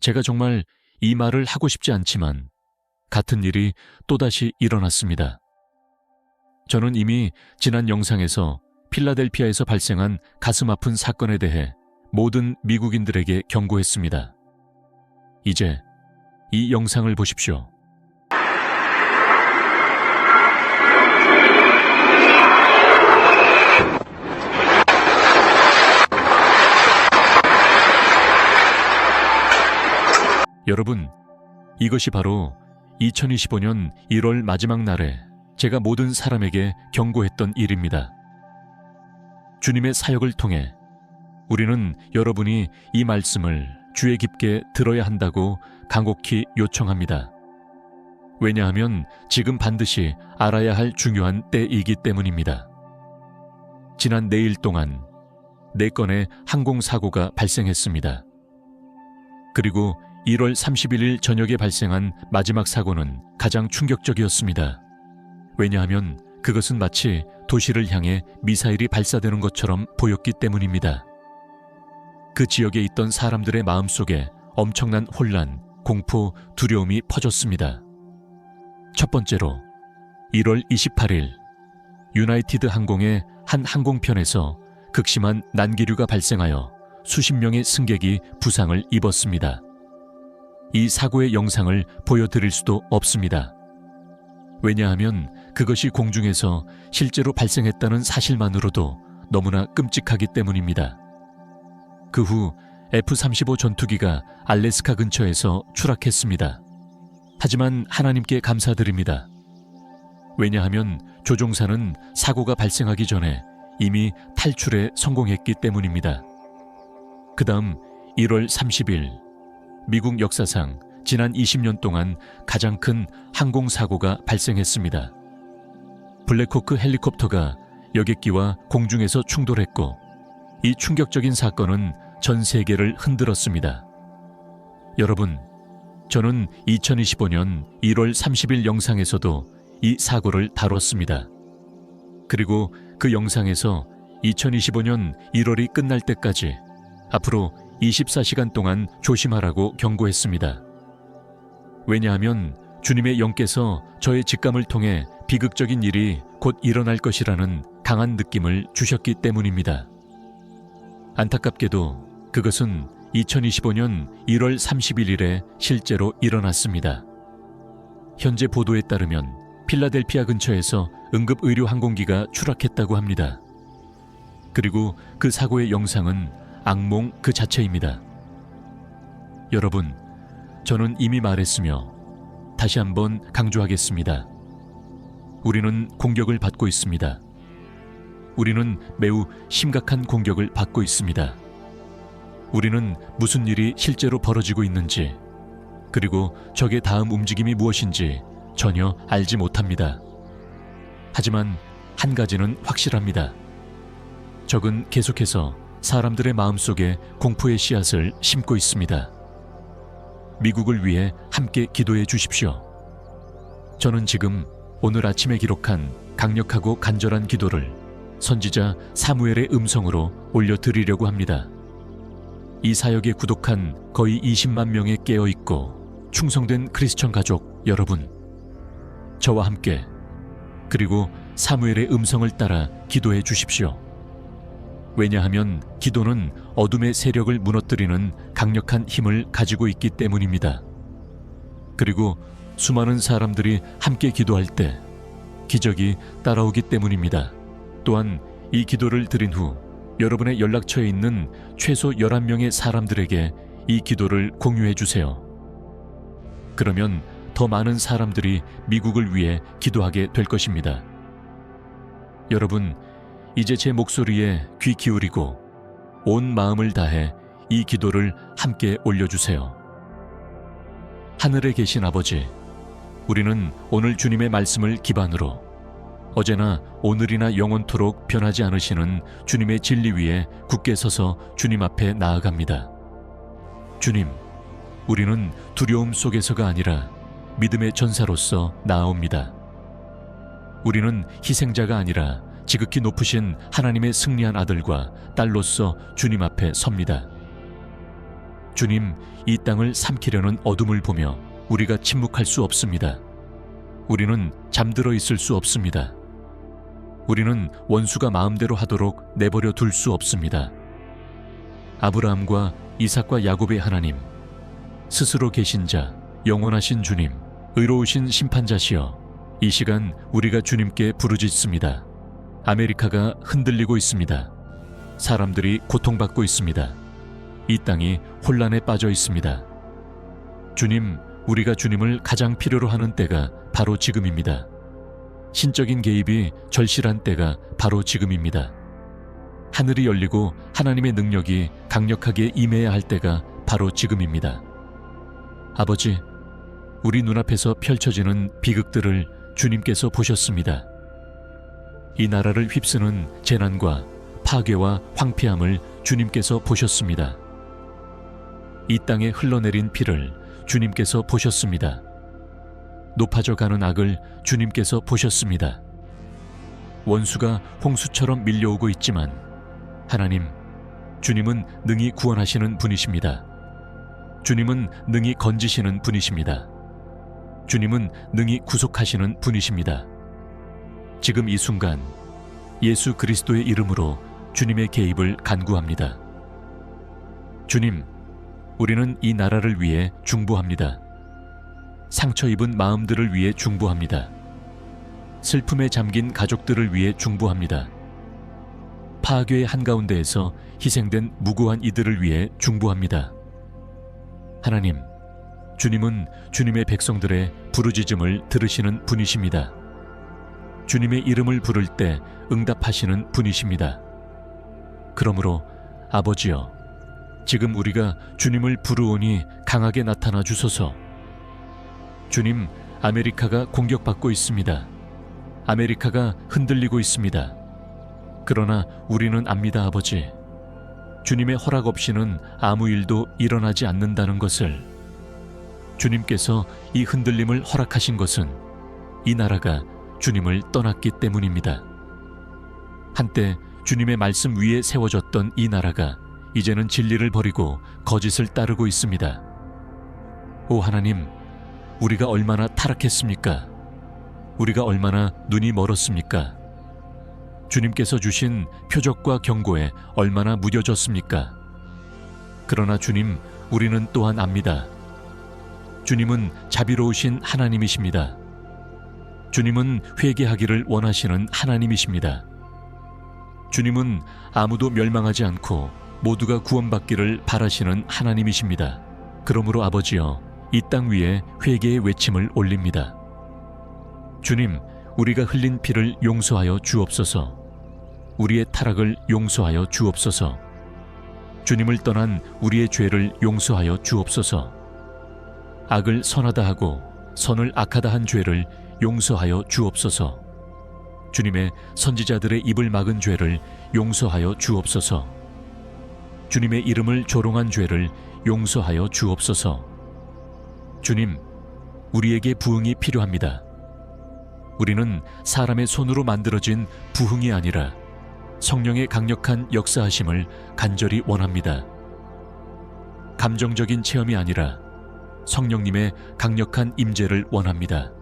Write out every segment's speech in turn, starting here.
제가 정말 이 말을 하고 싶지 않지만 같은 일이 또다시 일어났습니다. 저는 이미 지난 영상에서 필라델피아에서 발생한 가슴 아픈 사건에 대해 모든 미국인들에게 경고했습니다. 이제 이 영상을 보십시오. 여러분, 이것이 바로 2025년 1월 마지막 날에 제가 모든 사람에게 경고했던 일입니다. 주님의 사역을 통해 우리는 여러분이 이 말씀을 주의 깊게 들어야 한다고 간곡히 요청합니다. 왜냐하면 지금 반드시 알아야 할 중요한 때이기 때문입니다. 지난 내일 동안 네 건의 항공사고가 발생했습니다. 그리고 1월 31일 저녁에 발생한 마지막 사고는 가장 충격적이었습니다. 왜냐하면 그것은 마치 도시를 향해 미사일이 발사되는 것처럼 보였기 때문입니다. 그 지역에 있던 사람들의 마음 속에 엄청난 혼란, 공포, 두려움이 퍼졌습니다. 첫 번째로 1월 28일 유나이티드 항공의 한 항공편에서 극심한 난기류가 발생하여 수십 명의 승객이 부상을 입었습니다. 이 사고의 영상을 보여드릴 수도 없습니다. 왜냐하면 그것이 공중에서 실제로 발생했다는 사실만으로도 너무나 끔찍하기 때문입니다. 그 후 F-35 전투기가 알래스카 근처에서 추락했습니다. 하지만 하나님께 감사드립니다. 왜냐하면 조종사는 사고가 발생하기 전에 이미 탈출에 성공했기 때문입니다. 그 다음 1월 30일 미국 역사상 지난 20년 동안 가장 큰 항공사고가 발생했습니다. 블랙호크 헬리콥터가 여객기와 공중에서 충돌했고 이 충격적인 사건은 전 세계를 흔들었습니다. 여러분, 저는 2025년 1월 30일 영상에서도 이 사고를 다뤘습니다. 그리고 그 영상에서 2025년 1월이 끝날 때까지 앞으로 24시간 동안 조심하라고 경고했습니다. 왜냐하면 주님의 영께서 저의 직감을 통해 비극적인 일이 곧 일어날 것이라는 강한 느낌을 주셨기 때문입니다. 안타깝게도 그것은 2025년 1월 31일에 실제로 일어났습니다. 현재 보도에 따르면 필라델피아 근처에서 응급의료 항공기가 추락했다고 합니다. 그리고 그 사고의 영상은 악몽 그 자체입니다. 여러분, 저는 이미 말했으며 다시 한번 강조하겠습니다. 우리는 공격을 받고 있습니다. 우리는 매우 심각한 공격을 받고 있습니다. 우리는 무슨 일이 실제로 벌어지고 있는지, 그리고 적의 다음 움직임이 무엇인지 전혀 알지 못합니다. 하지만 한 가지는 확실합니다. 적은 계속해서 사람들의 마음속에 공포의 씨앗을 심고 있습니다. 미국을 위해 함께 기도해 주십시오. 저는 지금 오늘 아침에 기록한 강력하고 간절한 기도를 선지자 사무엘의 음성으로 올려드리려고 합니다. 이 사역에 구독한 거의 20만 명의 깨어 있고 충성된 크리스천 가족 여러분, 저와 함께 그리고 사무엘의 음성을 따라 기도해 주십시오. 왜냐하면 기도는 어둠의 세력을 무너뜨리는 강력한 힘을 가지고 있기 때문입니다. 그리고 수많은 사람들이 함께 기도할 때 기적이 따라오기 때문입니다. 또한 이 기도를 드린 후 여러분의 연락처에 있는 최소 11명의 사람들에게 이 기도를 공유해 주세요. 그러면 더 많은 사람들이 미국을 위해 기도하게 될 것입니다. 여러분, 이제 제 목소리에 귀 기울이고 온 마음을 다해 이 기도를 함께 올려주세요. 하늘에 계신 아버지, 우리는 오늘 주님의 말씀을 기반으로 어제나 오늘이나 영원토록 변하지 않으시는 주님의 진리 위에 굳게 서서 주님 앞에 나아갑니다. 주님, 우리는 두려움 속에서가 아니라 믿음의 전사로서 나아옵니다. 우리는 희생자가 아니라 지극히 높으신 하나님의 승리한 아들과 딸로서 주님 앞에 섭니다. 주님, 이 땅을 삼키려는 어둠을 보며 우리가 침묵할 수 없습니다. 우리는 잠들어 있을 수 없습니다. 우리는 원수가 마음대로 하도록 내버려 둘 수 없습니다. 아브라함과 이삭과 야곱의 하나님, 스스로 계신 자, 영원하신 주님, 의로우신 심판자시여, 이 시간 우리가 주님께 부르짖습니다. 아메리카가 흔들리고 있습니다. 사람들이 고통받고 있습니다. 이 땅이 혼란에 빠져 있습니다. 주님, 우리가 주님을 가장 필요로 하는 때가 바로 지금입니다. 신적인 개입이 절실한 때가 바로 지금입니다. 하늘이 열리고 하나님의 능력이 강력하게 임해야 할 때가 바로 지금입니다. 아버지, 우리 눈앞에서 펼쳐지는 비극들을 주님께서 보셨습니다. 이 나라를 휩쓰는 재난과 파괴와 황폐함을 주님께서 보셨습니다. 이 땅에 흘러내린 피를 주님께서 보셨습니다. 높아져 가는 악을 주님께서 보셨습니다. 원수가 홍수처럼 밀려오고 있지만 하나님, 주님은 능히 구원하시는 분이십니다. 주님은 능히 건지시는 분이십니다. 주님은 능히 구속하시는 분이십니다. 지금 이 순간 예수 그리스도의 이름으로 주님의 개입을 간구합니다. 주님, 우리는 이 나라를 위해 중보합니다. 상처 입은 마음들을 위해 중보합니다. 슬픔에 잠긴 가족들을 위해 중보합니다. 파괴의 한가운데에서 희생된 무고한 이들을 위해 중보합니다. 하나님, 주님은 주님의 백성들의 부르짖음을 들으시는 분이십니다. 주님의 이름을 부를 때 응답하시는 분이십니다. 그러므로 아버지여, 지금 우리가 주님을 부르오니 강하게 나타나 주소서. 주님, 아메리카가 공격받고 있습니다. 아메리카가 흔들리고 있습니다. 그러나 우리는 압니다, 아버지. 주님의 허락 없이는 아무 일도 일어나지 않는다는 것을. 주님께서 이 흔들림을 허락하신 것은 이 나라가 주님을 떠났기 때문입니다. 한때 주님의 말씀 위에 세워졌던 이 나라가 이제는 진리를 버리고 거짓을 따르고 있습니다. 오 하나님, 우리가 얼마나 타락했습니까? 우리가 얼마나 눈이 멀었습니까? 주님께서 주신 표적과 경고에 얼마나 무뎌졌습니까? 그러나 주님, 우리는 또한 압니다. 주님은 자비로우신 하나님이십니다. 주님은 회개하기를 원하시는 하나님이십니다. 주님은 아무도 멸망하지 않고 모두가 구원받기를 바라시는 하나님이십니다. 그러므로 아버지여, 이 땅 위에 회개의 외침을 올립니다. 주님, 우리가 흘린 피를 용서하여 주옵소서. 우리의 타락을 용서하여 주옵소서. 주님을 떠난 우리의 죄를 용서하여 주옵소서. 악을 선하다 하고 선을 악하다 한 죄를 용서하여 주옵소서. 주님의 선지자들의 입을 막은 죄를 용서하여 주옵소서. 주님의 이름을 조롱한 죄를 용서하여 주옵소서. 주님, 우리에게 부흥이 필요합니다. 우리는 사람의 손으로 만들어진 부흥이 아니라 성령의 강력한 역사하심을 간절히 원합니다. 감정적인 체험이 아니라 성령님의 강력한 임재를 원합니다.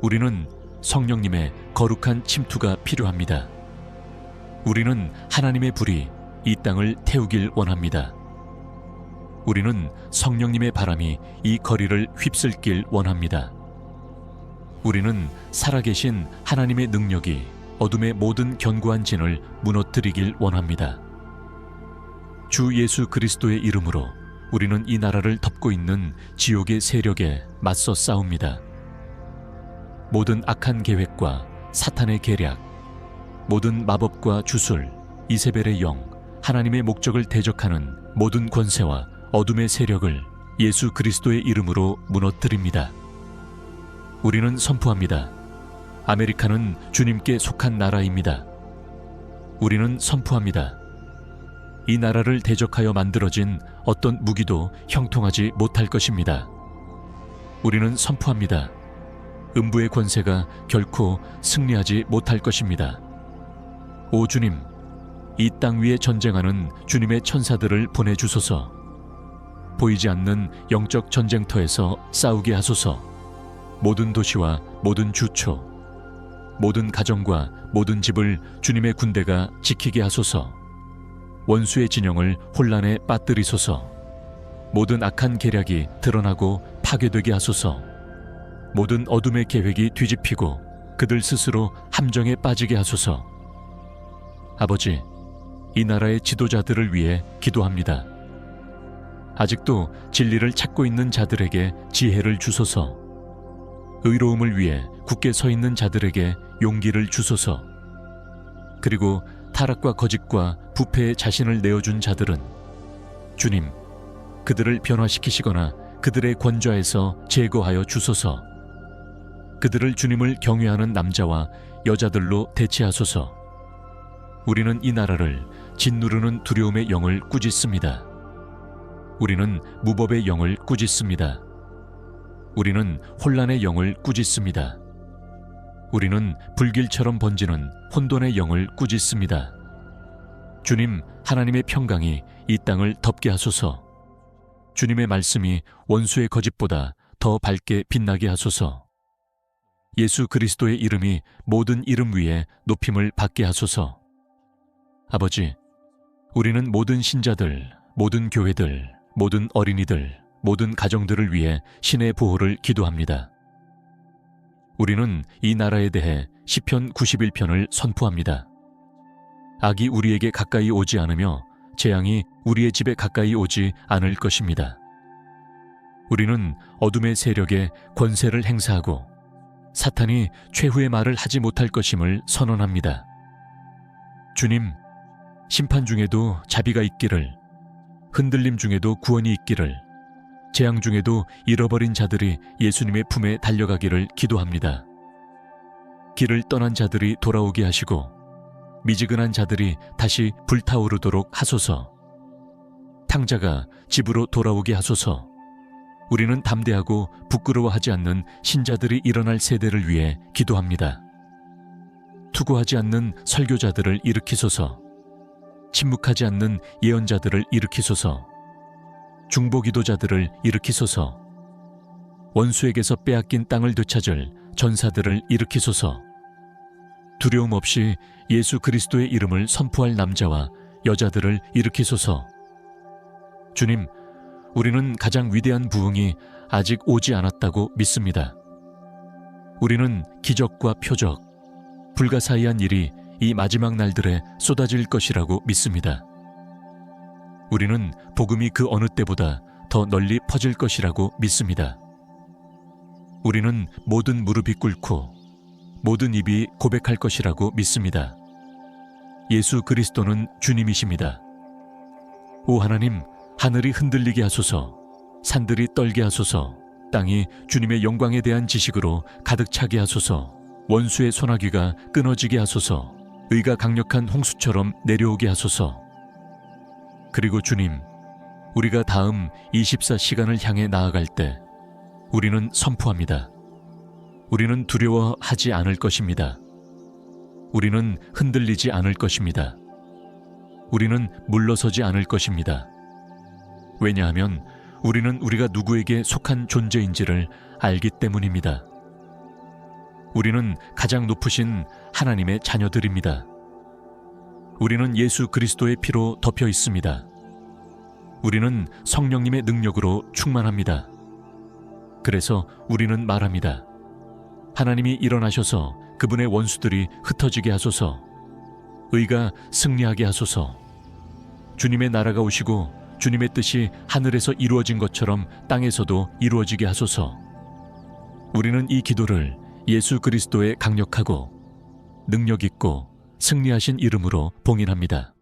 우리는 성령님의 거룩한 침투가 필요합니다. 우리는 하나님의 불이 이 땅을 태우길 원합니다. 우리는 성령님의 바람이 이 거리를 휩쓸길 원합니다. 우리는 살아계신 하나님의 능력이 어둠의 모든 견고한 진을 무너뜨리길 원합니다. 주 예수 그리스도의 이름으로 우리는 이 나라를 덮고 있는 지옥의 세력에 맞서 싸웁니다. 모든 악한 계획과 사탄의 계략, 모든 마법과 주술, 이세벨의 영, 하나님의 목적을 대적하는 모든 권세와 어둠의 세력을 예수 그리스도의 이름으로 무너뜨립니다. 우리는 선포합니다. 아메리카는 주님께 속한 나라입니다. 우리는 선포합니다. 이 나라를 대적하여 만들어진 어떤 무기도 형통하지 못할 것입니다. 우리는 선포합니다. 음부의 권세가 결코 승리하지 못할 것입니다. 오 주님, 이 땅 위에 전쟁하는 주님의 천사들을 보내주소서. 보이지 않는 영적 전쟁터에서 싸우게 하소서. 모든 도시와 모든 주초, 모든 가정과 모든 집을 주님의 군대가 지키게 하소서. 원수의 진영을 혼란에 빠뜨리소서. 모든 악한 계략이 드러나고 파괴되게 하소서. 모든 어둠의 계획이 뒤집히고 그들 스스로 함정에 빠지게 하소서. 아버지, 이 나라의 지도자들을 위해 기도합니다. 아직도 진리를 찾고 있는 자들에게 지혜를 주소서. 의로움을 위해 굳게 서 있는 자들에게 용기를 주소서. 그리고 타락과 거짓과 부패에 자신을 내어준 자들은 주님, 그들을 변화시키시거나 그들의 권좌에서 제거하여 주소서. 그들을 주님을 경외하는 남자와 여자들로 대체하소서. 우리는 이 나라를 짓누르는 두려움의 영을 꾸짖습니다. 우리는 무법의 영을 꾸짖습니다. 우리는 혼란의 영을 꾸짖습니다. 우리는 불길처럼 번지는 혼돈의 영을 꾸짖습니다. 주님, 하나님의 평강이 이 땅을 덮게 하소서. 주님의 말씀이 원수의 거짓보다 더 밝게 빛나게 하소서. 예수 그리스도의 이름이 모든 이름 위에 높임을 받게 하소서. 아버지, 우리는 모든 신자들, 모든 교회들, 모든 어린이들, 모든 가정들을 위해 신의 보호를 기도합니다. 우리는 이 나라에 대해 시편 91편을 선포합니다. 악이 우리에게 가까이 오지 않으며 재앙이 우리의 집에 가까이 오지 않을 것입니다. 우리는 어둠의 세력에 권세를 행사하고 사탄이 최후의 말을 하지 못할 것임을 선언합니다. 주님, 심판 중에도 자비가 있기를, 흔들림 중에도 구원이 있기를, 재앙 중에도 잃어버린 자들이 예수님의 품에 달려가기를 기도합니다. 길을 떠난 자들이 돌아오게 하시고, 미지근한 자들이 다시 불타오르도록 하소서. 탕자가 집으로 돌아오게 하소서. 우리는 담대하고 부끄러워하지 않는 신자들이 일어날 세대를 위해 기도합니다. 투고하지 않는 설교자들을 일으키소서. 침묵하지 않는 예언자들을 일으키소서. 중보기도자들을 일으키소서. 원수에게서 빼앗긴 땅을 되찾을 전사들을 일으키소서. 두려움 없이 예수 그리스도의 이름을 선포할 남자와 여자들을 일으키소서. 주님, 우리는 가장 위대한 부흥이 아직 오지 않았다고 믿습니다. 우리는 기적과 표적, 불가사의한 일이 이 마지막 날들에 쏟아질 것이라고 믿습니다. 우리는 복음이 그 어느 때보다 더 널리 퍼질 것이라고 믿습니다. 우리는 모든 무릎이 꿇고 모든 입이 고백할 것이라고 믿습니다. 예수 그리스도는 주님이십니다. 오 하나님, 하늘이 흔들리게 하소서, 산들이 떨게 하소서, 땅이 주님의 영광에 대한 지식으로 가득 차게 하소서, 원수의 소나기가 끊어지게 하소서, 의가 강력한 홍수처럼 내려오게 하소서. 그리고 주님, 우리가 다음 24시간을 향해 나아갈 때 우리는 선포합니다. 우리는 두려워하지 않을 것입니다. 우리는 흔들리지 않을 것입니다. 우리는 물러서지 않을 것입니다. 왜냐하면 우리는 우리가 누구에게 속한 존재인지를 알기 때문입니다. 우리는 가장 높으신 하나님의 자녀들입니다. 우리는 예수 그리스도의 피로 덮여 있습니다. 우리는 성령님의 능력으로 충만합니다. 그래서 우리는 말합니다. 하나님이 일어나셔서 그분의 원수들이 흩어지게 하소서. 의가 승리하게 하소서. 주님의 나라가 오시고 주님의 뜻이 하늘에서 이루어진 것처럼 땅에서도 이루어지게 하소서. 우리는 이 기도를 예수 그리스도의 강력하고 능력 있고 승리하신 이름으로 봉인합니다.